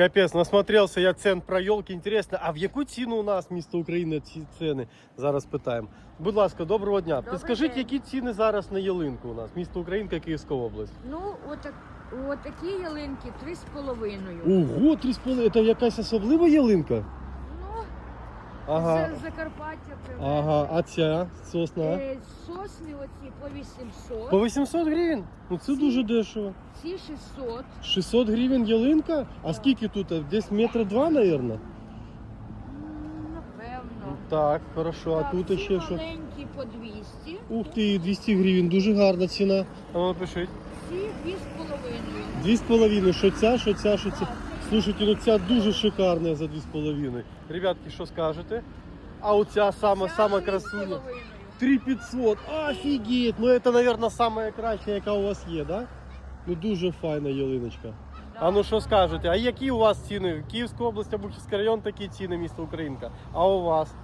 Капець, насмотрелся я цен про елки. Інтересно, а в яку ціну у нас місто України ці ціни? Зараз питаємо. Будь ласка, доброго дня. Добрий Підскажіть, день. які ціни зараз на ялинку у нас? Місто Українка, Київська область. Ну, отак, отакі ялинки три з половиною. Ого, три з половиною. Це якась особлива ялинка? Ну, Ага. з Закарпаття привезли. Ага, а ця сосна? Е, Сосни оці по 800, По 800 гривень? Ну це дуже дешево. ці 600. 600 гривень ялинка? А скільки тут? Десь метра два, мабуть? М, Напевно. Так, хорошо. А тут ці ще що? маленькі по 200, Ух ти, 200 гривень, дуже гарна ціна. А ну напишіть. ці дві з половиною. Дві з половиною, що ця, що ця, що ця. Так, Слушайте, ну ця дуже шикарна за дві з половиною. Ребятки, що скажете? А оця сама, ця сама красуня. 3500. Офігеть! Ну це, мабуть, сама краща, яка у вас є, да? Ну дуже файна ялиночка. А ну що скажете? А які у вас ціни? Київська область, Обухівський район такі ціни, місто Українка. А у вас?